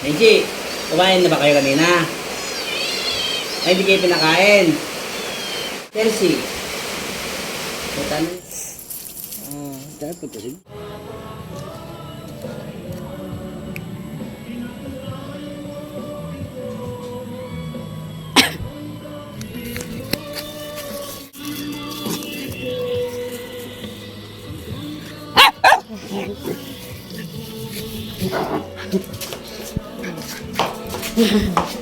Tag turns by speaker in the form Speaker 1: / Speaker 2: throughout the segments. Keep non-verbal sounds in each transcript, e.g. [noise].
Speaker 1: Benji, kumain na ba kayo kanina? Ay, hindi kayo pinakain. Chelsea. Punta na. Ah, dapat punta
Speaker 2: 嗯。[laughs]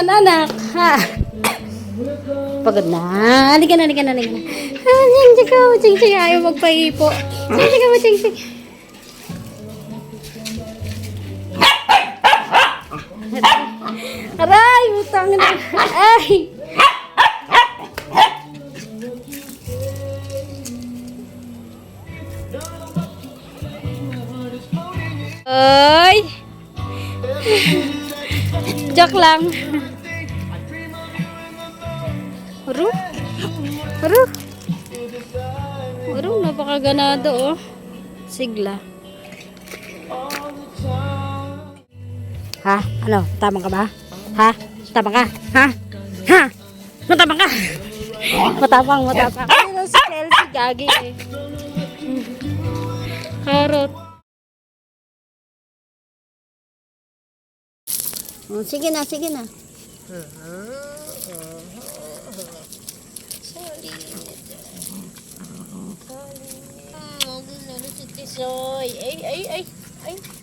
Speaker 2: naman anak. Ha? Pagod na. Halika na, halika na, halika na. Ah, ching, ching, oh, ching, ching. Ayaw magpaipo. Ching, ching, ching, ching. Aray, utang na. Ay. Ay. Joke lang. Uru, napakaganado oh. Sigla. Ha? Ano? Tama ka ba? Ha? Tama ka? Ha? Ha? Matapang ka? Matapang, matapang. Ano si Chelsea? Gagi eh. Karot. Oh, sige na, sige na. Soy, si Tisoy. Ay, ay, ay, ay.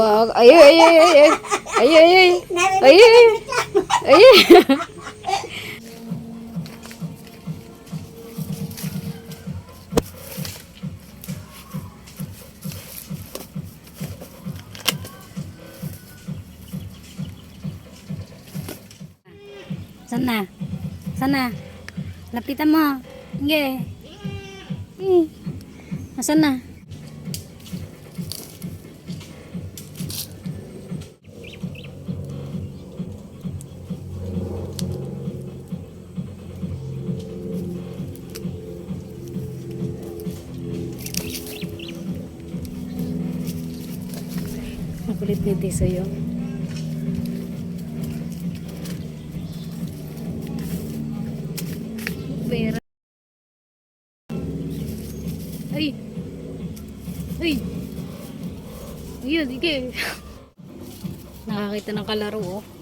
Speaker 2: Ay, ay, ay, ay, ay, ay, ay, ay, ay, Sana. Sana. Lapitan mo. Sige. Hmm. Nasaan Ang kulit ni Tiso yun. Pera. Ay! Ay! Ayun, sige. [laughs] Nakakita ng kalaro, oh.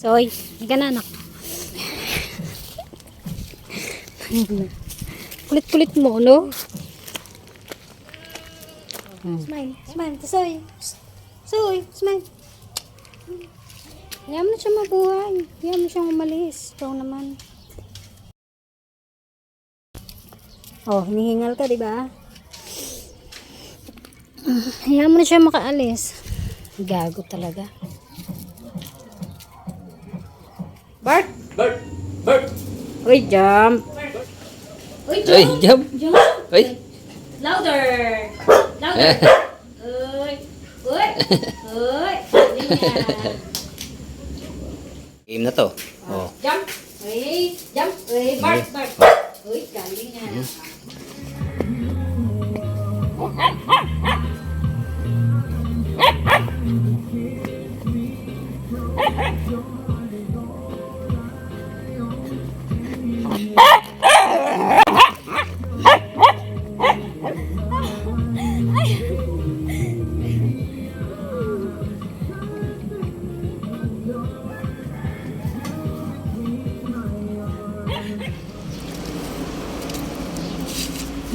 Speaker 2: Soy, higa na anak. Kulit-kulit mo, no? Smile, smile. Soy. Soy, smile. Hayaan mo na siya mabuhay. Hayaan mo siyang umalis. Ikaw naman. Oh, hinihingal ka, di ba? Hayaan mo na siya makaalis. Gago talaga. Bird.
Speaker 1: Bird. Bird.
Speaker 2: Good jump. Good
Speaker 1: jump. Good jump.
Speaker 2: jump.
Speaker 1: Good.
Speaker 2: Louder. Louder. ơi ơi Good.
Speaker 1: Game na to. Oh.
Speaker 2: Jump. Uy, jump. Uy, bird, bird. Uy, galing nga.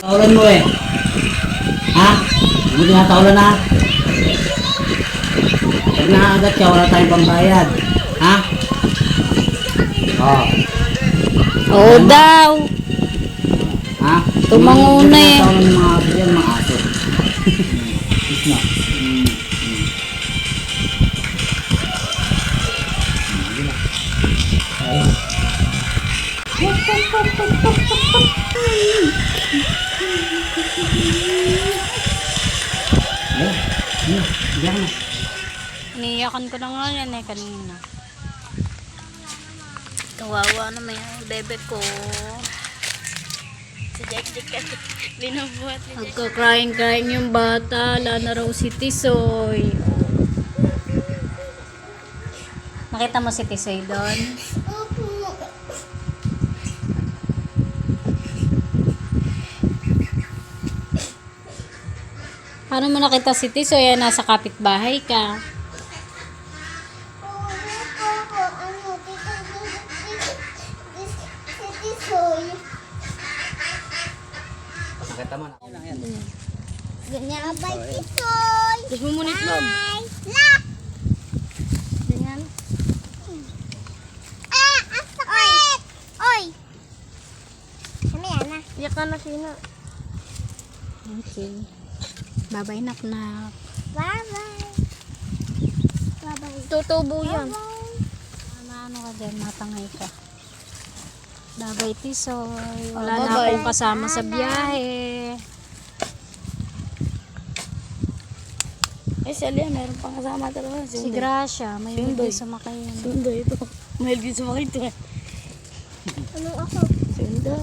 Speaker 1: Taulan mo eh. Ha? Hindi mo tinataulan na? Pag nakaagat ka, wala tayong pambayad. Ha? Oh.
Speaker 2: Oo daw.
Speaker 1: Ha?
Speaker 2: Tumanguna eh.
Speaker 1: Taulan mga aso yan, mga aso. Is na. Mm,
Speaker 2: Iniyakan ko na nga yan eh kanina. Kawawa naman yung bebe ko.
Speaker 3: Si Jack Jack kasi binubuhat ni Jack.
Speaker 2: Nagka-crying-crying yung bata. Wala na raw si Tisoy. Nakita mo si Tisoy doon? Paano mo nakita si Tisoy? Nasa kapitbahay ka.
Speaker 1: Nakita mo na.
Speaker 3: Ganyan ang bike itoy.
Speaker 2: Gusto mo muna itlog?
Speaker 3: Lock. Ganyan. Ah, ang sakit. Oy. Mamaya na. Iyak ka na sino.
Speaker 2: Okay. Babay nak nak.
Speaker 3: Bye-bye. Bye-bye.
Speaker 2: Tutubo yan.
Speaker 3: Bye-bye.
Speaker 2: Ano ka dyan? Matangay ka. Babay Tisoy. Wala
Speaker 3: Oh,
Speaker 2: na akong kasama sa biyahe.
Speaker 3: Ay, si Alia, meron pang kasama talaga.
Speaker 2: Si Gracia, may hindi sumakay yan.
Speaker 3: Sundo ito. Mahal din sumakay ito eh. Anong ako? Sundo.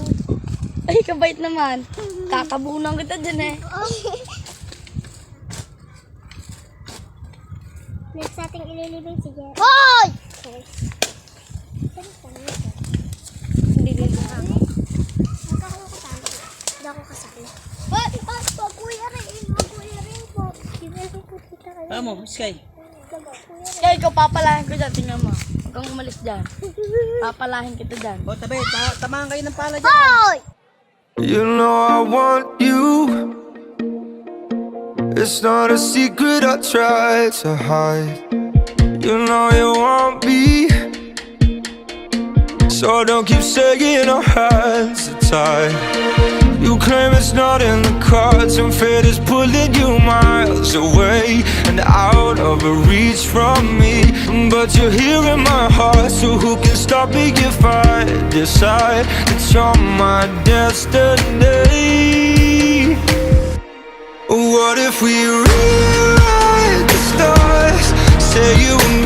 Speaker 3: Ay, kabait naman. Kakabunan kita dyan eh.
Speaker 4: Next ating ililibing si Jerry. Hoy!
Speaker 3: Hindi din
Speaker 4: Huwag ako kasama. Hindi ako kasama. Ba't? Ba't po? Kuya rin. Ba't kuya rin po? Sinero po kita kayo.
Speaker 1: Tama mo, Sky.
Speaker 3: Kaya ikaw papalahin ko dyan. Tingnan mo. Huwag kang umalis dyan. Papalahin kita dyan.
Speaker 1: O, tabi, ta tamahan kayo ng pala dyan.
Speaker 4: Hoy!
Speaker 5: You know I want you. It's not a secret I try to hide. You know you want me. So don't keep saying our hands are tied. You claim it's not in the cards And fate is pulling you miles away And out of reach from me. But you're here in my heart So who can stop me if I decide That you're my destiny? What if we rewrite the stars? Say you and